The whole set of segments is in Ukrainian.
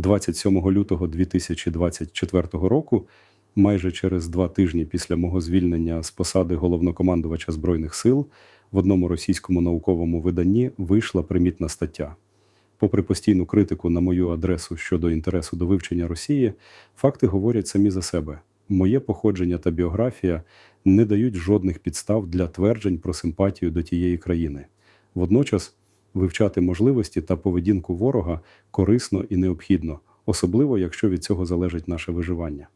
27 лютого 2024 року, майже через два тижні після мого звільнення з посади головнокомандувача Збройних сил, в одному російському науковому виданні вийшла примітна стаття. Попри постійну критику на мою адресу щодо інтересу до вивчення Росії, факти говорять самі за себе. Моє походження та біографія не дають жодних підстав для тверджень про симпатію до тієї країни. Водночас вивчати можливості та поведінку ворога корисно і необхідно, особливо якщо від цього залежить наше виживання.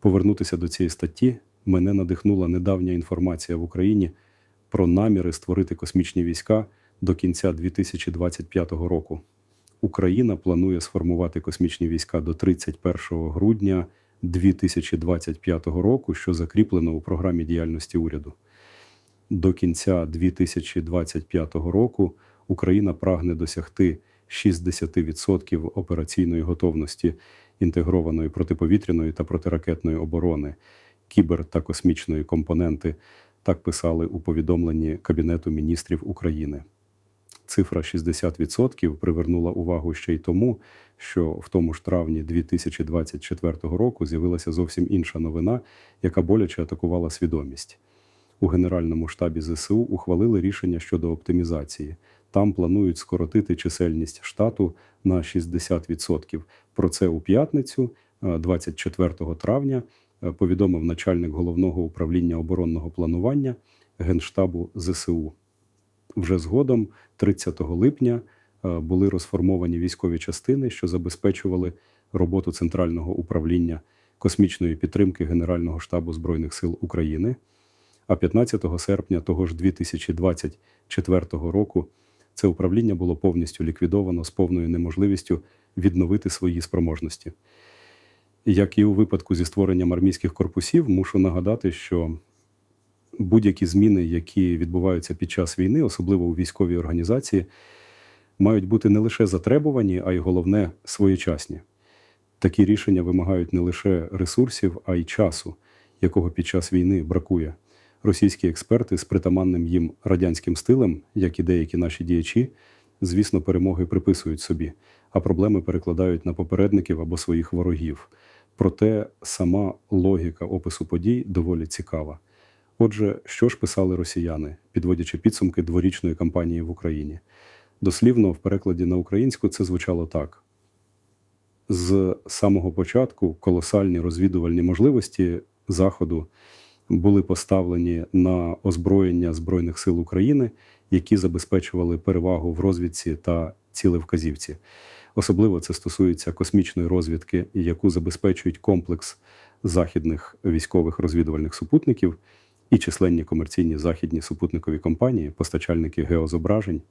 Повернутися до цієї статті мене надихнула недавня інформація в Україні про наміри створити космічні війська до кінця 2025 року. Україна планує сформувати космічні війська до 31 грудня 2025 року, що закріплено у програмі діяльності уряду. До кінця 2025 року Україна прагне досягти 60% операційної готовності інтегрованої протиповітряної та протиракетної оборони, кібер та космічної компоненти. Так писали у повідомленні Кабінету міністрів України. Цифра 60% привернула увагу ще й тому, що в тому ж травні 2024 року з'явилася зовсім інша новина, яка боляче атакувала свідомість. У Генеральному штабі ЗСУ ухвалили рішення щодо оптимізації. Там планують скоротити чисельність штату на 60%. Про це у п'ятницю, е, 24 травня, е, повідомив начальник головного управління оборонного планування Генштабу ЗСУ. Вже згодом, 30 липня, е, були розформовані військові частини, що забезпечували роботу Центрального управління космічної підтримки Генерального штабу Збройних сил України. А 15 серпня того ж 2024 року це управління було повністю ліквідовано з повною неможливістю відновити свої спроможності. Як і у випадку зі створенням армійських корпусів, мушу нагадати, що будь-які зміни, які відбуваються під час війни, особливо у військовій організації, мають бути не лише затребувані, а й головне своєчасні. Такі рішення вимагають не лише ресурсів, а й часу, якого під час війни бракує. Російські експерти з притаманним їм радянським стилем, як і деякі наші діячі, звісно, перемоги приписують собі, а проблеми перекладають на попередників або своїх ворогів. Проте сама логіка опису подій доволі цікава. Отже, що ж писали росіяни, підводячи підсумки дворічної кампанії в Україні? Дослівно, в перекладі на українську це звучало так: з самого початку колосальні розвідувальні можливості Заходу були поставлені на озброєння Збройних сил України, які забезпечували перевагу в розвідці та цілевказівці. Особливо це стосується космічної розвідки, яку забезпечують комплекс західних військових розвідувальних супутників і численні комерційні західні супутникові компанії, постачальники геозображень,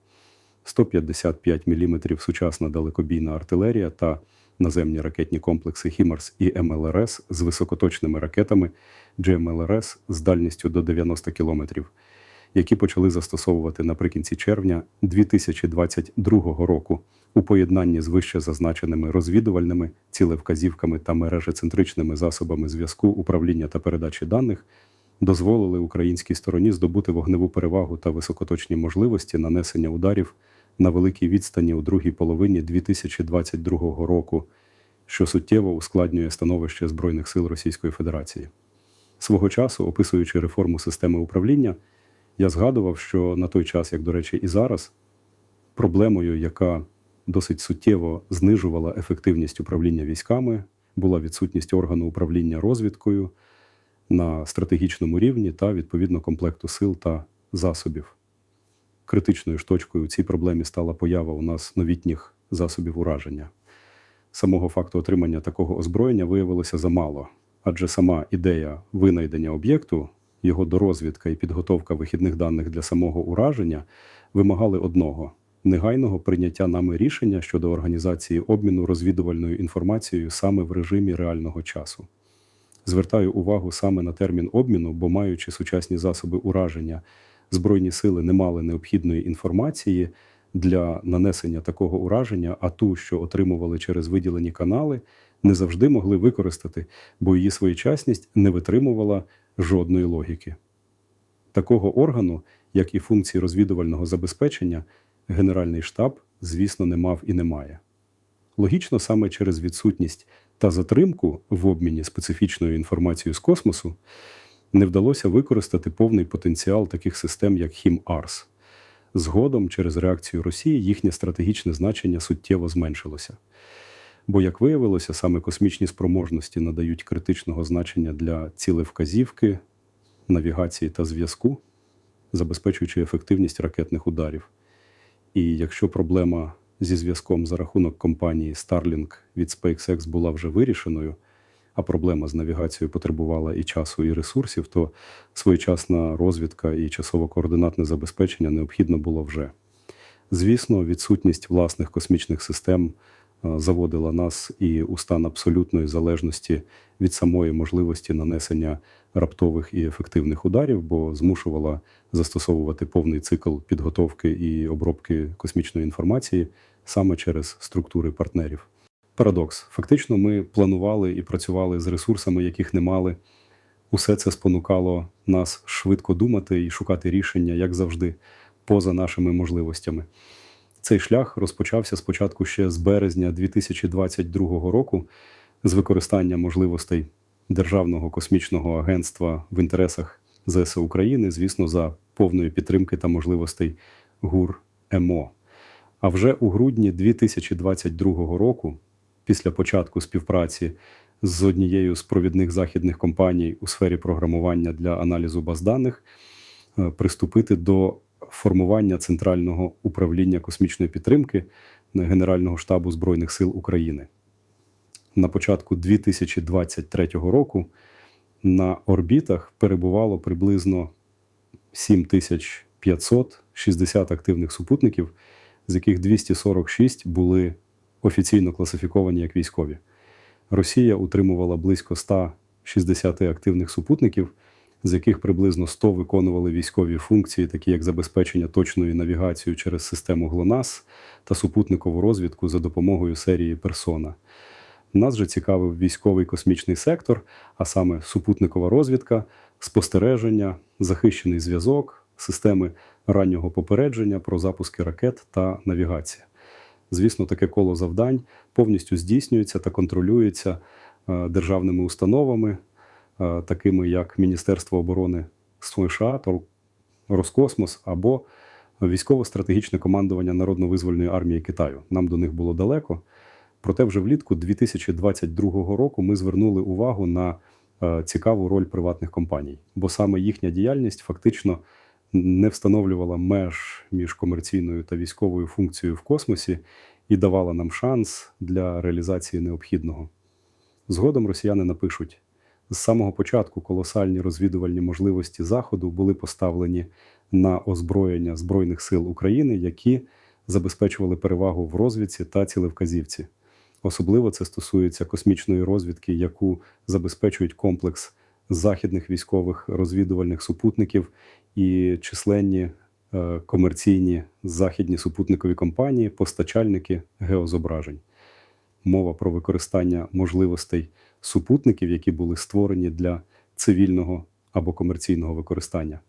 155 мм сучасна далекобійна артилерія та наземні ракетні комплекси Хімарс і МЛРС з високоточними ракетами GMLRS з дальністю до 90 км, які почали застосовувати наприкінці червня 2022 року у поєднанні з вище зазначеними розвідувальними цілевказівками та мережецентричними засобами зв'язку управління та передачі даних. Дозволили українській стороні здобути вогневу перевагу та високоточні можливості нанесення ударів на великій відстані у другій половині 2022 року, що суттєво ускладнює становище Збройних сил Російської Федерації. Свого часу, описуючи реформу системи управління, я згадував, що на той час, як до речі, і зараз, проблемою, яка досить суттєво знижувала ефективність управління військами, була відсутність органу управління розвідкою на стратегічному рівні та відповідно комплекту сил та засобів. Критичною ж точкою у цій проблемі стала поява у нас новітніх засобів ураження. Самого факту отримання такого озброєння виявилося замало, адже сама ідея винайдення об'єкту, його дорозвідка і підготовка вихідних даних для самого ураження вимагали одного негайного прийняття нами рішення щодо організації обміну розвідувальною інформацією саме в режимі реального часу. Звертаю увагу саме на термін обміну, бо маючи сучасні засоби ураження, Збройні сили не мали необхідної інформації для нанесення такого ураження, а ту, що отримували через виділені канали, не завжди могли використати, бо її своєчасність не витримувала жодної логіки. Такого органу, як і функції розвідувального забезпечення, Генеральний штаб, звісно, не мав і не має. Логічно, саме через відсутність та затримку в обміні специфічною інформацією з космосу не вдалося використати повний потенціал таких систем, як HIM-ARS. Згодом, через реакцію Росії, їхнє стратегічне значення суттєво зменшилося. Бо, як виявилося, саме космічні спроможності надають критичного значення для цілевказівки, навігації та зв'язку, забезпечуючи ефективність ракетних ударів. І якщо проблема зі зв'язком за рахунок компанії Starlink від SpaceX була вже вирішеною, а проблема з навігацією потребувала і часу, і ресурсів, то своєчасна розвідка і часово-координатне забезпечення необхідно було вже. Звісно, відсутність власних космічних систем е, заводила нас і у стан абсолютної залежності від самої можливості нанесення раптових і ефективних ударів, бо змушувала застосовувати повний цикл підготовки і обробки космічної інформації саме через структури партнерів. Парадокс. Фактично, ми планували і працювали з ресурсами, яких не мали. Усе це спонукало нас швидко думати і шукати рішення, як завжди, поза нашими можливостями. Цей шлях розпочався спочатку ще з березня 2022 року з використання можливостей Державного космічного агентства в інтересах ЗСУ України, звісно, за повної підтримки та можливостей ГУР МО. А вже у грудні 2022 року, після початку співпраці з однією з провідних західних компаній у сфері програмування для аналізу баз даних, е, приступити до формування центрального управління космічної підтримки Генерального штабу Збройних сил України. На початку 2023 року на орбітах перебувало приблизно 7560 активних супутників, з яких 246 були офіційно класифіковані як військові. Росія утримувала близько 160 активних супутників, з яких приблизно 100 виконували військові функції, такі як забезпечення точної навігації через систему ГЛОНАСС та супутникову розвідку за допомогою серії Персона. Нас же цікавив військовий космічний сектор, а саме супутникова розвідка, спостереження, захищений зв'язок, системи раннього попередження про запуски ракет та навігація. Звісно, таке коло завдань повністю здійснюється та контролюється е, державними установами, е, такими як Міністерство оборони США, Роскосмос або військово-стратегічне командування Народно-визвольної армії Китаю. Нам до них було далеко. Проте, вже влітку 2022 року ми звернули увагу на е, цікаву роль приватних компаній, бо саме їхня діяльність фактично не встановлювала меж між комерційною та військовою функцією в космосі і давала нам шанс для реалізації необхідного. Згодом росіяни напишуть: з самого початку колосальні розвідувальні можливості Заходу були поставлені на озброєння Збройних сил України, які забезпечували перевагу в розвідці та цілевказівці. Особливо це стосується космічної розвідки, яку забезпечують комплекс західних військових розвідувальних супутників і численні е, комерційні західні супутникові компанії, постачальники геозображень. Мова про використання можливостей супутників, які були створені для цивільного або комерційного використання.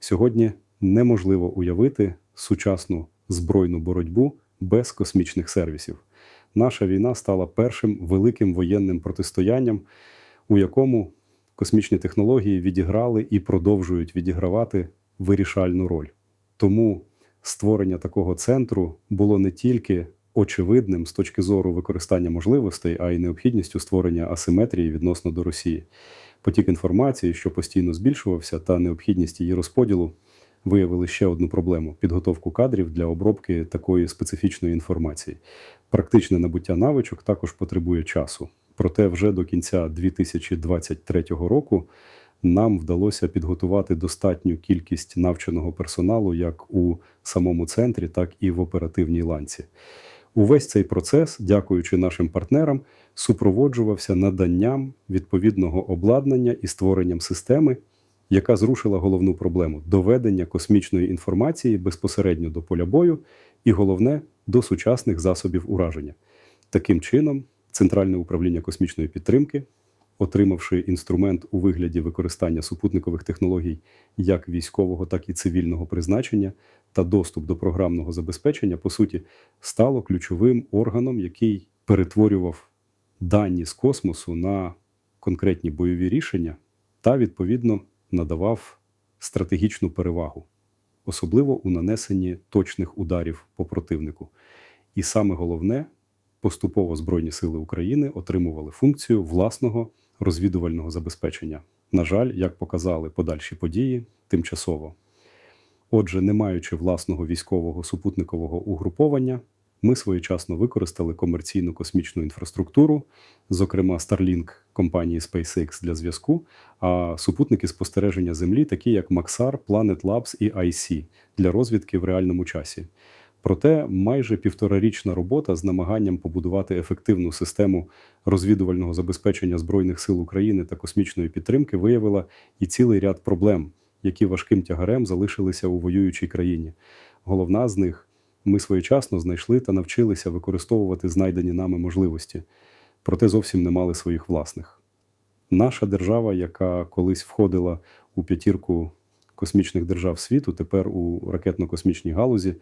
Сьогодні неможливо уявити сучасну збройну боротьбу без космічних сервісів. Наша війна стала першим великим воєнним протистоянням, у якому космічні технології відіграли і продовжують відігравати вирішальну роль. Тому створення такого центру було не тільки очевидним з точки зору використання можливостей, а й необхідністю створення асиметрії відносно до Росії. Потік інформації, що постійно збільшувався, та необхідність її розподілу виявили ще одну проблему підготовку кадрів для обробки такої специфічної інформації. Практичне набуття навичок також потребує часу. Проте, вже до кінця 2023 року нам вдалося підготувати достатню кількість навченого персоналу як у самому центрі, так і в оперативній ланці. Увесь цей процес, дякуючи нашим партнерам, супроводжувався наданням відповідного обладнання і створенням системи, яка зрушила головну проблему доведення космічної інформації безпосередньо до поля бою, і головне до сучасних засобів ураження. Таким чином, Центральне управління космічної підтримки, отримавши інструмент у вигляді використання супутникових технологій як військового, так і цивільного призначення та доступ до програмного забезпечення, по суті, стало ключовим органом, який перетворював дані з космосу на конкретні бойові рішення та, відповідно, надавав стратегічну перевагу, особливо у нанесенні точних ударів по противнику. І саме головне, поступово Збройні Сили України отримували функцію власного розвідувального забезпечення. На жаль, як показали подальші події, тимчасово. Отже, не маючи власного військового супутникового угруповання, ми своєчасно використали комерційну космічну інфраструктуру, зокрема Starlink компанії SpaceX для зв'язку, а супутники спостереження Землі, такі як Maxar, Planet Labs і IC для розвідки в реальному часі. Проте майже півторарічна робота з намаганням побудувати ефективну систему розвідувального забезпечення Збройних сил України та космічної підтримки виявила і цілий ряд проблем, які важким тягарем залишилися у воюючій країні. Головна з них ми своєчасно знайшли та навчилися використовувати знайдені нами можливості, проте зовсім не мали своїх власних. Наша держава, яка колись входила у п'ятірку космічних держав світу, тепер у ракетно-космічній галузі,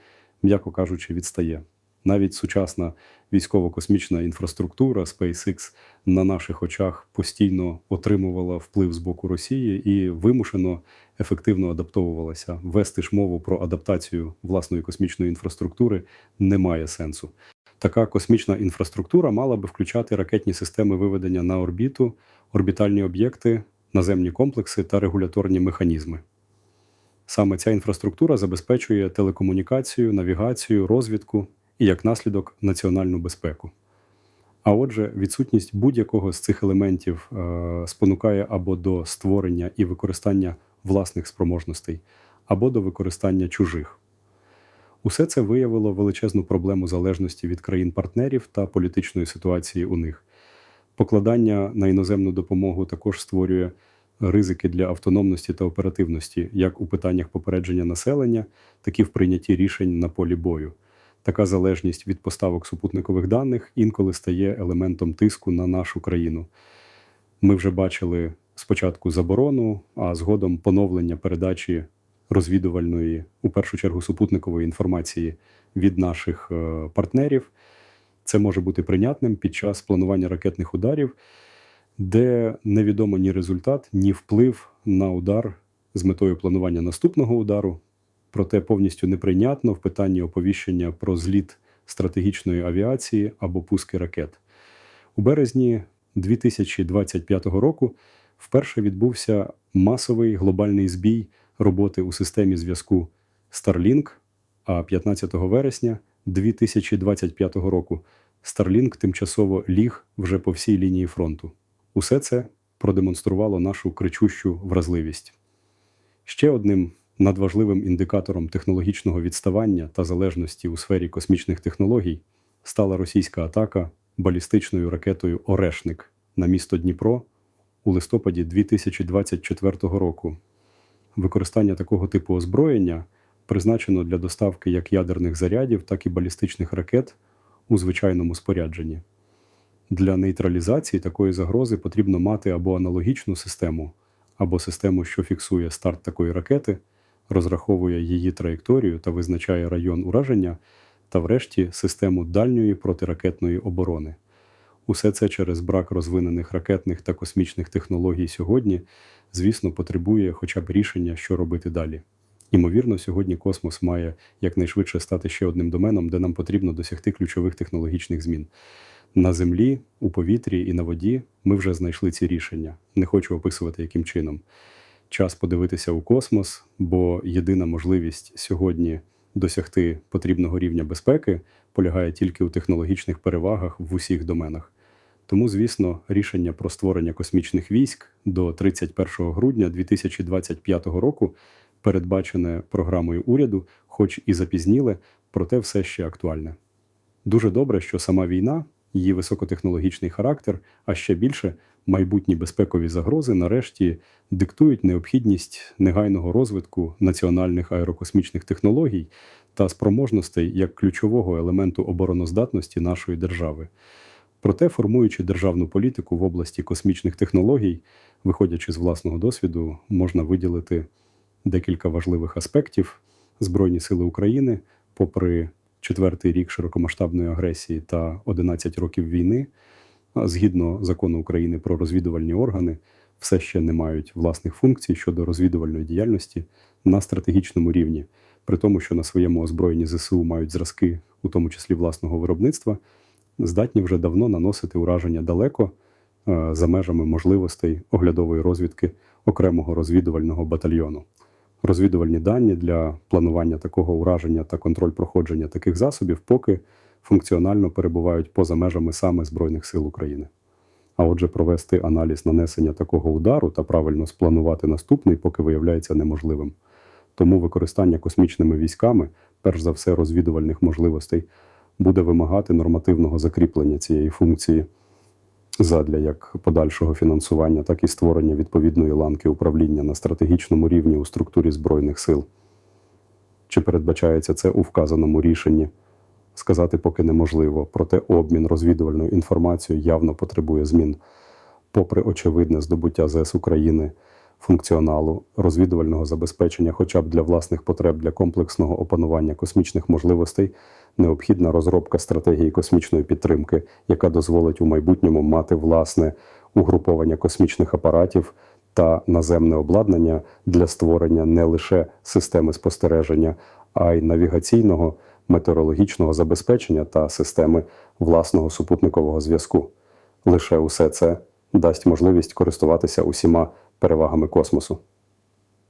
м'яко кажучи, відстає. Навіть сучасна військово-космічна інфраструктура SpaceX на наших очах постійно отримувала вплив з боку Росії і вимушено ефективно адаптовувалася. Вести ж мову про адаптацію власної космічної інфраструктури немає сенсу. Така космічна інфраструктура мала би включати ракетні системи виведення на орбіту, орбітальні об'єкти, наземні комплекси та регуляторні механізми. Саме ця інфраструктура забезпечує телекомунікацію, навігацію, розвідку і як наслідок національну безпеку. А отже, відсутність будь-якого з цих елементів е, спонукає або до створення і використання власних спроможностей, або до використання чужих. Усе це виявило величезну проблему залежності від країн-партнерів та політичної ситуації у них. Покладання на іноземну допомогу також створює ризики для автономності та оперативності, як у питаннях попередження населення, так і в прийнятті рішень на полі бою. Така залежність від поставок супутникових даних інколи стає елементом тиску на нашу країну. Ми вже бачили спочатку заборону, а згодом поновлення передачі розвідувальної, у першу чергу супутникової інформації від наших е, партнерів. Це може бути прийнятним під час планування ракетних ударів, де невідомо ні результат, ні вплив на удар з метою планування наступного удару. Проте повністю неприйнятно в питанні оповіщення про зліт стратегічної авіації або пуски ракет. У березні 2025 року вперше відбувся масовий глобальний збій роботи у системі зв'язку Starlink, а 15 вересня 2025 року Starlink тимчасово ліг вже по всій лінії фронту. Усе це продемонструвало нашу кричущу вразливість. Ще одним надважливим індикатором технологічного відставання та залежності у сфері космічних технологій стала російська атака балістичною ракетою Орешник на місто Дніпро у листопаді 2024 року. Використання такого типу озброєння призначено для доставки як ядерних зарядів, так і балістичних ракет у звичайному спорядженні. Для нейтралізації такої загрози потрібно мати або аналогічну систему, або систему, що фіксує старт такої ракети, розраховує її траєкторію та визначає район ураження, та, врешті, систему дальньої протиракетної оборони. Усе це через брак розвинених ракетних та космічних технологій сьогодні, звісно, потребує хоча б рішення, що робити далі. Імовірно, сьогодні космос має якнайшвидше стати ще одним доменом, де нам потрібно досягти ключових технологічних змін. На землі, у повітрі і на воді ми вже знайшли ці рішення. Не хочу описувати, яким чином. Час подивитися у космос, бо єдина можливість сьогодні досягти потрібного рівня безпеки полягає тільки у технологічних перевагах в усіх доменах. Тому, звісно, рішення про створення космічних військ до 31 грудня 2025 року, передбачене програмою уряду, хоч і запізніле, проте все ще актуальне. Дуже добре, що сама війна, її високотехнологічний характер, а ще більше майбутні безпекові загрози, нарешті диктують необхідність негайного розвитку національних аерокосмічних технологій та спроможностей як ключового елементу обороноздатності нашої держави. Проте, формуючи державну політику в області космічних технологій, виходячи з власного досвіду, можна виділити декілька важливих аспектів Збройні Сили України, попри четвертий рік широкомасштабної агресії та 11 років війни, згідно закону України про розвідувальні органи, все ще не мають власних функцій щодо розвідувальної діяльності на стратегічному рівні, при тому, що на своєму озброєнні ЗСУ мають зразки, у тому числі власного виробництва, здатні вже давно наносити ураження далеко е, за межами можливостей оглядової розвідки окремого розвідувального батальйону. Розвідувальні дані для планування такого ураження та контроль проходження таких засобів поки функціонально перебувають поза межами саме Збройних сил України. А отже, провести аналіз нанесення такого удару та правильно спланувати наступний поки виявляється неможливим. Тому використання космічними військами, перш за все, розвідувальних можливостей, буде вимагати нормативного закріплення цієї функції задля як подальшого фінансування, так і створення відповідної ланки управління на стратегічному рівні у структурі Збройних сил. Чи передбачається це у вказаному рішенні? Сказати поки неможливо, проте обмін розвідувальною інформацією явно потребує змін. Попри очевидне здобуття ЗС України функціоналу розвідувального забезпечення, хоча б для власних потреб для комплексного опанування космічних можливостей, необхідна розробка стратегії космічної підтримки, яка дозволить у майбутньому мати власне угруповання космічних апаратів та наземне обладнання для створення не лише системи спостереження, а й навігаційного, метеорологічного забезпечення та системи власного супутникового зв'язку. Лише усе це дасть можливість користуватися усіма перевагами космосу.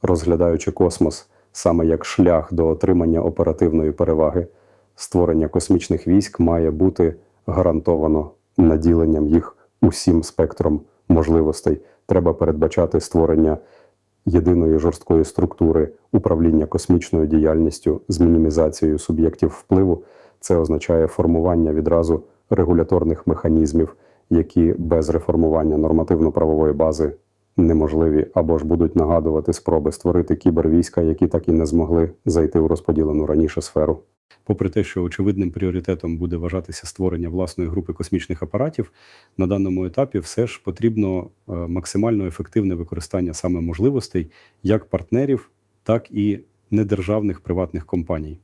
Розглядаючи космос саме як шлях до отримання оперативної переваги, створення космічних військ має бути гарантовано наділенням їх усім спектром можливостей. Треба передбачати створення єдиної жорсткої структури управління космічною діяльністю з мінімізацією суб'єктів впливу. Це означає формування відразу регуляторних механізмів, які без реформування нормативно-правової бази неможливі або ж будуть нагадувати спроби створити кібервійська, які так і не змогли зайти у розподілену раніше сферу. Попри те, що очевидним пріоритетом буде вважатися створення власної групи космічних апаратів, на даному етапі все ж потрібно е, максимально ефективне використання саме можливостей як партнерів, так і недержавних приватних компаній.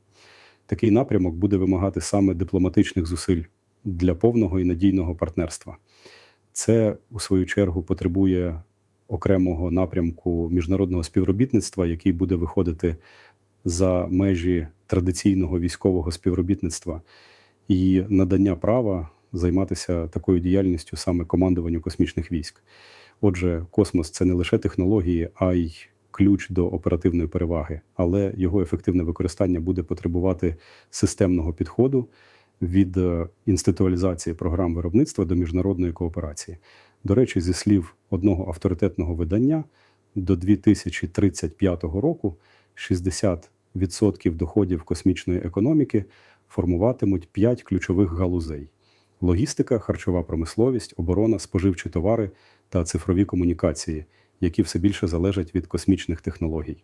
Такий напрямок буде вимагати саме дипломатичних зусиль для повного і надійного партнерства. Це, у свою чергу, потребує окремого напрямку міжнародного співробітництва, який буде виходити за межі традиційного військового співробітництва і надання права займатися такою діяльністю саме командуванню космічних військ. Отже, космос це не лише технології, а й ключ до оперативної переваги, але його ефективне використання буде потребувати системного підходу від е, інституалізації програм виробництва до міжнародної кооперації. До речі, зі слів одного авторитетного видання, до 2035 року 60% доходів космічної економіки формуватимуть п'ять ключових галузей: логістика, харчова промисловість, оборона, споживчі товари та цифрові комунікації, які все більше залежать від космічних технологій.